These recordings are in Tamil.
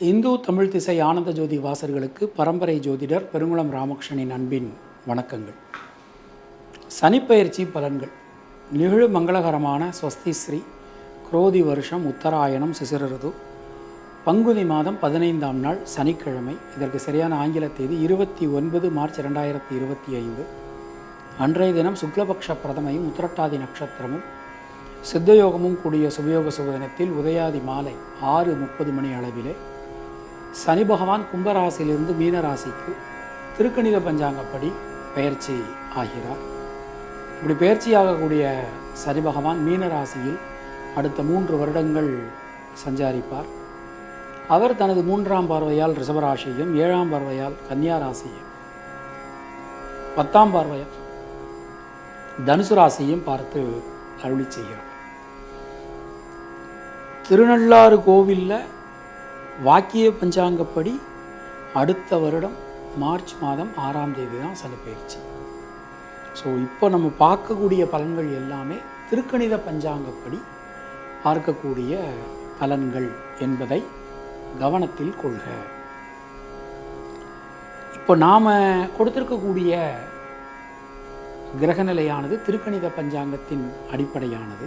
இந்து தமிழ் திசை ஆனந்த ஜோதி வாசர்களுக்கு பரம்பரை ஜோதிடர் பெருங்குளம் ராமகிருஷ்ணனின் அன்பின் வணக்கங்கள். சனிப்பெயர்ச்சி பலன்கள். நிகழு மங்களகரமான ஸ்வஸ்தி ஸ்ரீ குரோதி வருஷம் உத்தராயணம் சிசிரது பங்குனி மாதம் பதினைந்தாம் நாள் சனிக்கிழமை. இதற்கு சரியான ஆங்கில தேதி இருபத்தி ஒன்பது மார்ச் ரெண்டாயிரத்தி இருபத்தி ஐந்து. அன்றைய தினம் சுக்லபக்ஷ பிரதமையும் உத்திரட்டாதி நட்சத்திரமும் சித்தயோகமும் கூடிய சுபயோக சுபதினத்தில் உதயாதி மாலை ஆறு முப்பது மணி அளவிலே சனி பகவான் கும்பராசியிலிருந்து மீனராசிக்கு திருக்கணித பஞ்சாங்கப்படி பெயர்ச்சி ஆகிறார். இப்படி பெயர்ச்சியாகக்கூடிய சனி பகவான் மீனராசியில் அடுத்த மூன்று வருடங்கள் சஞ்சாரிப்பார். அவர் தனது மூன்றாம் பார்வையால் ரிஷபராசியையும் ஏழாம் பார்வையால் கன்னியாராசியையும் பத்தாம் பார்வையால் தனுசு ராசியையும் பார்த்து அருளி செய்கிறார். திருநள்ளாறு கோவிலில் வாக்கிய பஞ்சாங்கப்படி அடுத்த வருடம் மார்ச் மாதம் ஆறாம் தேதி தான் சனி பயிற்சி ஸோ இப்போ நம்ம பார்க்கக்கூடிய பலன்கள் எல்லாமே திருக்கணித பஞ்சாங்கப்படி பார்க்கக்கூடிய பலன்கள் என்பதை கவனத்தில் கொள்க. இப்போ நாம் கொடுத்திருக்கக்கூடிய கிரகநிலையானது திருக்கணித பஞ்சாங்கத்தின் அடிப்படையானது.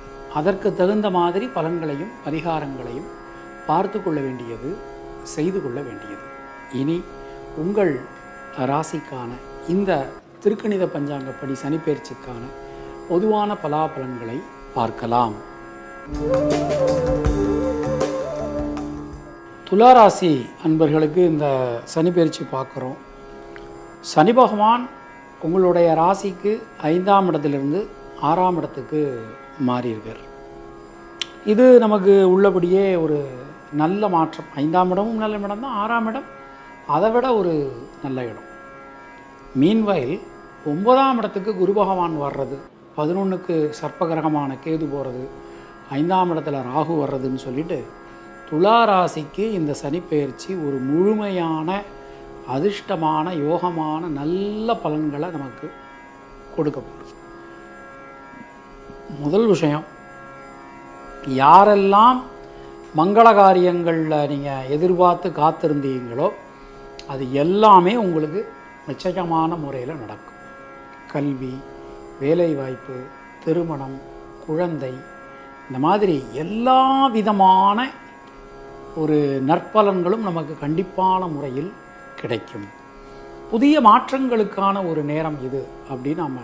அதற்கு தகுந்த மாதிரி பலன்களையும் பரிகாரங்களையும் பார்த்து கொள்ள வேண்டியது செய்து கொள்ள வேண்டியது. இனி உங்கள் ராசிக்கான இந்த திருக்கணித பஞ்சாங்கப்படி சனிப்பெயர்ச்சிக்கான பொதுவான பலாபலன்களை பார்க்கலாம். துளாராசி அன்பர்களுக்கு இந்த சனிப்பெயர்ச்சி பார்க்குறோம். சனி பகவான் உங்களுடைய ராசிக்கு ஐந்தாம் இடத்திலிருந்து ஆறாம் இடத்துக்கு மாறியிருக்கார். இது நமக்கு உள்ளபடியே ஒரு நல்ல மாற்றம். ஐந்தாம் இடமும் நல்ல இடம் தான் ஆறாம் இடம். அதை விட ஒரு நல்ல இடம். மீன்வயல் ஒன்பதாம் இடத்துக்கு குரு பகவான் வர்றது பதினொன்றுக்கு சர்ப்பகிரகமான கேது போகிறது ஐந்தாம் இடத்துல ராகு வர்றதுன்னு சொல்லிட்டு துலா ராசிக்கு இந்த சனிப்பெயர்ச்சி ஒரு முழுமையான அதிர்ஷ்டமான யோகமான நல்ல பலன்களை நமக்கு கொடுக்க போகிறது முதல் விஷயம் யாரெல்லாம் மங்கள காரியங்களில் நீங்கள் எதிர்பார்த்து காத்திருந்தீங்களோ அது எல்லாமே உங்களுக்கு நிச்சயமான முறையில் நடக்கும். கல்வி வேலைவாய்ப்பு திருமணம் குழந்தை இந்த மாதிரி எல்லா விதமான ஒரு நற்பலன்களும் நமக்கு கண்டிப்பான முறையில் கிடைக்கும். புதிய மாற்றங்களுக்கான ஒரு நேரம் இது அப்படின்னு நம்ம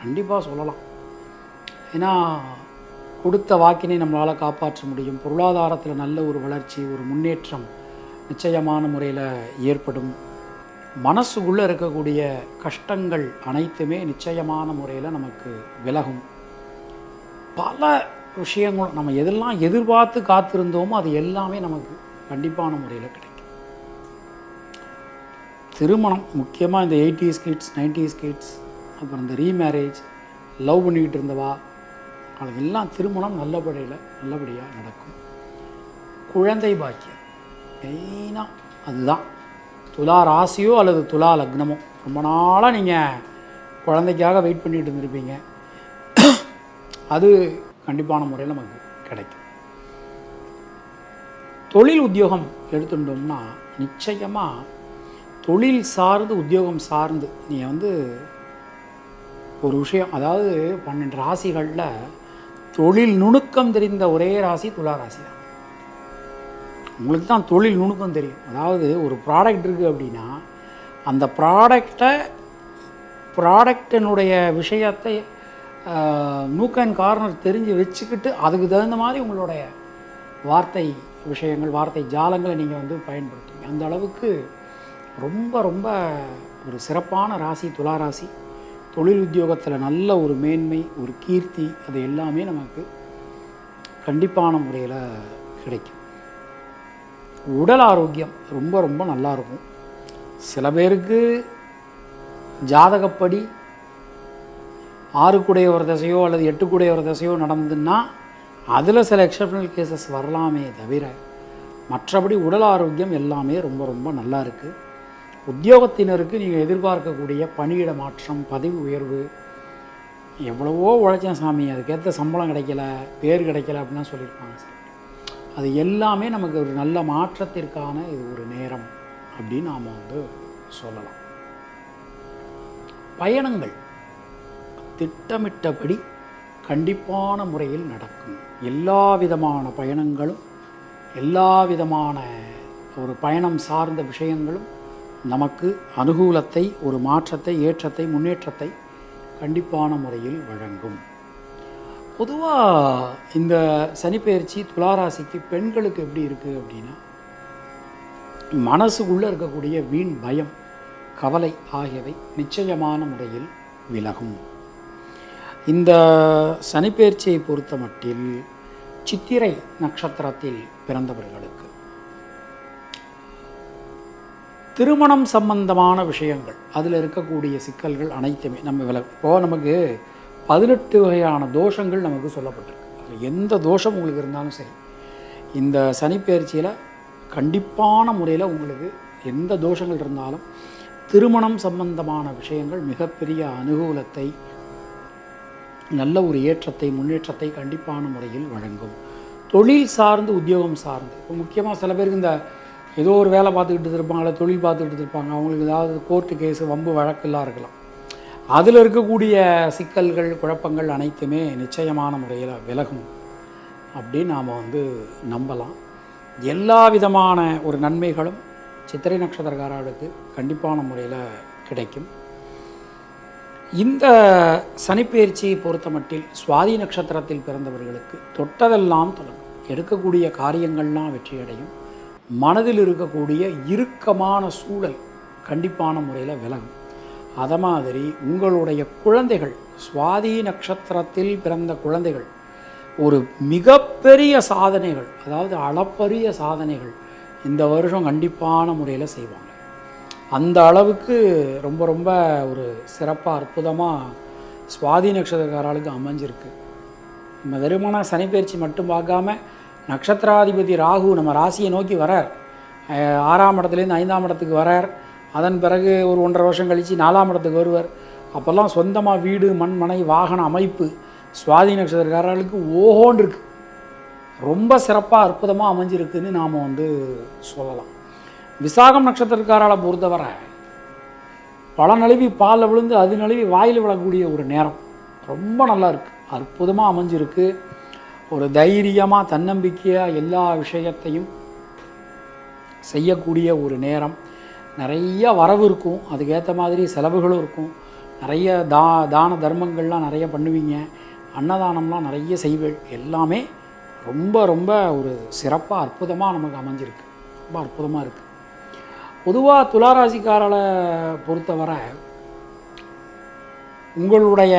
கண்டிப்பாக சொல்லலாம். ஏன்னா கொடுத்த வாக்கினை நம்மளால் காப்பாற்ற முடியும். பொருளாதாரத்தில் நல்ல ஒரு வளர்ச்சி ஒரு முன்னேற்றம் நிச்சயமான முறையில் ஏற்படும். மனசுக்குள்ளே இருக்கக்கூடிய கஷ்டங்கள் அனைத்துமே நிச்சயமான முறையில் நமக்கு விலகும். பல விஷயங்களும் நம்ம எதெல்லாம் எதிர்பார்த்து காத்திருந்தோமோ அது எல்லாமே நமக்கு கண்டிப்பான முறையில் கிடைக்கும். திருமணம் முக்கியமாக இந்த எயிட்டிஸ் கிட்ஸ் நைன்டிஸ் கிட்ஸ் அப்புறம் இந்த ரீமேரேஜ் லவ் பண்ணிக்கிட்டு இருந்தவா எல்லாம் திருமணம் நல்லபடியில் நல்லபடியாக நடக்கும். குழந்தை பாக்கியம். மெயினாக அதுதான். துலா ராசியோ அல்லது துலா லக்னமோ. ரொம்ப நாளாக நீங்கள் குழந்தைக்காக வெயிட் பண்ணிட்டு இருந்திருப்பீங்க. அது கண்டிப்பான முறையில் நமக்கு கிடைக்கும். தொழில் உத்தியோகம் எடுத்துட்டோம்னா நிச்சயமாக தொழில் சார்ந்து உத்தியோகம் சார்ந்து நீங்கள் வந்து ஒரு விஷயம் அதாவது பன்னெண்டு ராசிகளில் தொழில் நுணுக்கம் தெரிந்த ஒரே ராசி துலா ராசி தான் உங்களுக்கு தான் தொழில் நுணுக்கம் தெரியும். அதாவது ஒரு ப்ராடக்ட் இருக்குது அப்படின்னா அந்த ப்ராடக்டை ப்ராடக்டினுடைய விஷயத்தை நூக் அண்ட் கார்னர் தெரிஞ்சு வச்சுக்கிட்டு அதுக்கு தகுந்த மாதிரி உங்களுடைய வார்த்தை விஷயங்கள் வார்த்தை ஜாலங்களை நீங்கள் வந்து பயன்படுத்துவீங்க. அந்த அளவுக்கு ரொம்ப ரொம்ப ஒரு சிறப்பான ராசி துலா ராசி. தொழில் உத்தியோகத்தில் நல்ல ஒரு மேன்மை ஒரு கீர்த்தி அது எல்லாமே நமக்கு கண்டிப்பான முறையில் கிடைக்கும். உடல் ஆரோக்கியம் ரொம்ப ரொம்ப நல்லா இருக்கும். சில பேருக்கு ஜாதகப்படி ஆறுக்குடைய ஒரு தசையோ அல்லது எட்டுக்குடைய ஒரு தசையோ நடந்ததுன்னா அதில் சில எக்ஸப்ஷனல் கேசஸ் வரலாமே தவிர மற்றபடி உடல் ஆரோக்கியம் எல்லாமே ரொம்ப ரொம்ப நல்லா இருக்குது உத்தியோகத்தினருக்கு நீங்கள் எதிர்பார்க்கக்கூடிய பணியிட மாற்றம் பதவி உயர்வு எவ்வளவோ உழைச்சேன் சாமி அதுக்கேற்ற சம்பளம் கிடைக்கல பேர் கிடைக்கல அப்படின்னா சொல்லியிருப்பாங்க சார். அது எல்லாமே நமக்கு ஒரு நல்ல மாற்றத்திற்கான இது ஒரு நேரம் அப்படின்னு நாம் வந்து சொல்லலாம். பயணங்கள் திட்டமிட்டபடி கண்டிப்பான முறையில் நடக்கும். எல்லா விதமான பயணங்களும் எல்லா விதமான ஒரு பயணம் சார்ந்த விஷயங்களும் நமக்கு அனுகூலத்தை ஒரு மாற்றத்தை ஏற்றத்தை முன்னேற்றத்தை கண்டிப்பான முறையில் வழங்கும். பொதுவாக இந்த சனிப்பெயர்ச்சி துளாராசிக்கு பெண்களுக்கு எப்படி இருக்குது அப்படின்னா மனசுக்குள்ளே இருக்கக்கூடிய வீண் பயம் கவலை ஆகியவை நிச்சயமான முறையில் விலகும். இந்த சனிப்பெயர்ச்சியை பொறுத்த மட்டில் சித்திரை நட்சத்திரத்தில் பிறந்தவர்களுக்கு திருமணம் சம்பந்தமான விஷயங்கள். அதில் இருக்கக்கூடிய சிக்கல்கள் அனைத்துமே நம்ம வில இப்போது நமக்கு பதினெட்டு வகையான தோஷங்கள் நமக்கு சொல்லப்பட்டிருக்கு. அதில் எந்த தோஷம் உங்களுக்கு இருந்தாலும் சரி இந்த சனிப்பெயர்ச்சியில் கண்டிப்பான முறையில் உங்களுக்கு எந்த தோஷங்கள் இருந்தாலும் திருமணம் சம்பந்தமான விஷயங்கள் மிகப்பெரிய அனுகூலத்தை நல்ல ஒரு ஏற்றத்தை முன்னேற்றத்தை கண்டிப்பான முறையில் வழங்கும். தொழில் சார்ந்து உத்தியோகம் சார்ந்து இப்போ முக்கியமாக சில பேருக்கு இந்த ஏதோ ஒரு வேலை பார்த்துக்கிட்டு இருப்பாங்க இல்லை தொழில் பார்த்துக்கிட்டு இருப்பாங்க அவங்களுக்கு ஏதாவது கோர்ட்டு கேஸு வம்பு வழக்கெல்லாம் இருக்கலாம். அதில் இருக்கக்கூடிய சிக்கல்கள் குழப்பங்கள் அனைத்துமே நிச்சயமான முறையில் விலகும் அப்படின்னு நாம் வந்து நம்பலாம். எல்லா விதமான ஒரு நன்மைகளும் சித்திரை நட்சத்திரக்காரர்களுக்கு கண்டிப்பான முறையில் கிடைக்கும். இந்த சனிப்பெயர்ச்சியை பொறுத்த மட்டில் சுவாதி நட்சத்திரத்தில் பிறந்தவர்களுக்கு தொட்டதெல்லாம் தொடங்கும். எடுக்கக்கூடிய காரியங்கள்லாம் வெற்றியடையும். மனதில் இருக்கக்கூடிய இறுக்கமான சூழல் கண்டிப்பான முறையில் விலகும். அதை மாதிரி உங்களுடைய குழந்தைகள் சுவாதி நட்சத்திரத்தில் பிறந்த குழந்தைகள் ஒரு மிகப்பெரிய சாதனைகள் அதாவது அளப்பரிய சாதனைகள் இந்த வருஷம் கண்டிப்பான முறையில் செய்வாங்க. அந்த அளவுக்கு ரொம்ப ரொம்ப ஒரு சிறப்பாக அற்புதமாக சுவாதி நட்சத்திரக்காரர்களுக்கு அமைஞ்சிருக்கு. நம்ம வெறுமனா சனிப்பயிற்சி மட்டும் பார்க்காம நட்சத்திராதிபதி ராகு நம்ம ராசியை நோக்கி வரார். ஆறாம் இடத்துலேருந்து ஐந்தாம் இடத்துக்கு வரார். அதன் பிறகு ஒரு ஒன்றரை வருஷம் கழித்து நாலாம் இடத்துக்கு வருவார். அப்போல்லாம் சொந்தமாக வீடு மண் மனை வாகன அமைப்பு சுவாதி நட்சத்திரக்காரர்களுக்கு ஓஹோன்னு ரொம்ப சிறப்பாக அற்புதமாக அமைஞ்சிருக்குன்னு நாம் வந்து சொல்லலாம். விசாகம் நட்சத்திரக்காரால பொறுத்தவரை பல நழுவி பாலில் விழுந்து அது நழுவி வாயில் விழக்கூடிய ஒரு நேரம். ரொம்ப நல்லா இருக்குது அற்புதமாக அமைஞ்சிருக்கு. ஒரு தைரியமாக தன்னம்பிக்கையாக எல்லா விஷயத்தையும் செய்யக்கூடிய ஒரு நேரம். நிறைய வரவு இருக்கும். அதுக்கேற்ற மாதிரி செலவுகளும் இருக்கும். நிறைய தா தான தர்மங்கள்லாம் நிறைய பண்ணுவீங்க. அன்னதானம்லாம் நிறைய செய்வீள். எல்லாமே ரொம்ப ரொம்ப ஒரு சிறப்பாக அற்புதமாக நமக்கு அமைஞ்சிருக்கு. ரொம்ப அற்புதமாக இருக்குது பொதுவாக துளாராசிக்காரரை பொறுத்தவரை உங்களுடைய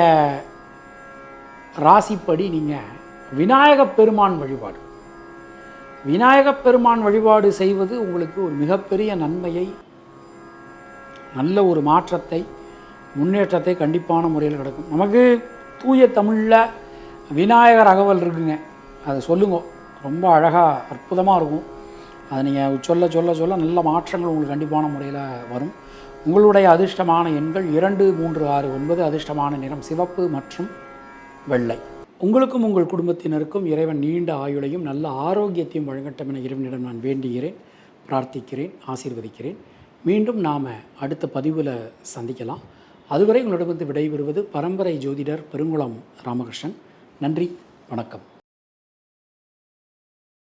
ராசிப்படி நீங்கள் விநாயகப் பெருமான் வழிபாடு. விநாயகப் பெருமான் வழிபாடு செய்வது உங்களுக்கு ஒரு மிகப்பெரிய நன்மையை நல்ல ஒரு மாற்றத்தை முன்னேற்றத்தை கண்டிப்பான முறையில் கிடைக்கும். நமக்கு தூய தமிழில் விநாயகர் அகவல் இருக்குங்க. அதை சொல்லுங்க. ரொம்ப அழகாக அற்புதமாக இருக்கும். அதை நீங்கள் சொல்ல சொல்ல சொல்ல நல்ல மாற்றங்கள் உங்களுக்கு கண்டிப்பான முறையில் வரும். உங்களுடைய அதிர்ஷ்டமான எண்கள் இரண்டு மூன்று ஆறு ஒன்பது அதிர்ஷ்டமான நிறம் சிவப்பு மற்றும் வெள்ளை. உங்களுக்கும் உங்கள் குடும்பத்தினருக்கும் இறைவன் நீண்ட ஆயுளையும் நல்ல ஆரோக்கியத்தையும் வழங்கட்டும் என இறைவனிடம் நான் வேண்டுகிறேன் பிரார்த்திக்கிறேன் ஆசீர்வதிக்கிறேன். மீண்டும் நாம் அடுத்த பதிவில் சந்திக்கலாம். அதுவரை உங்களிடமிருந்து விடைபெறுவது பரம்பரை ஜோதிடர் பெருங்குளம் ராமகிருஷ்ணன். நன்றி வணக்கம்.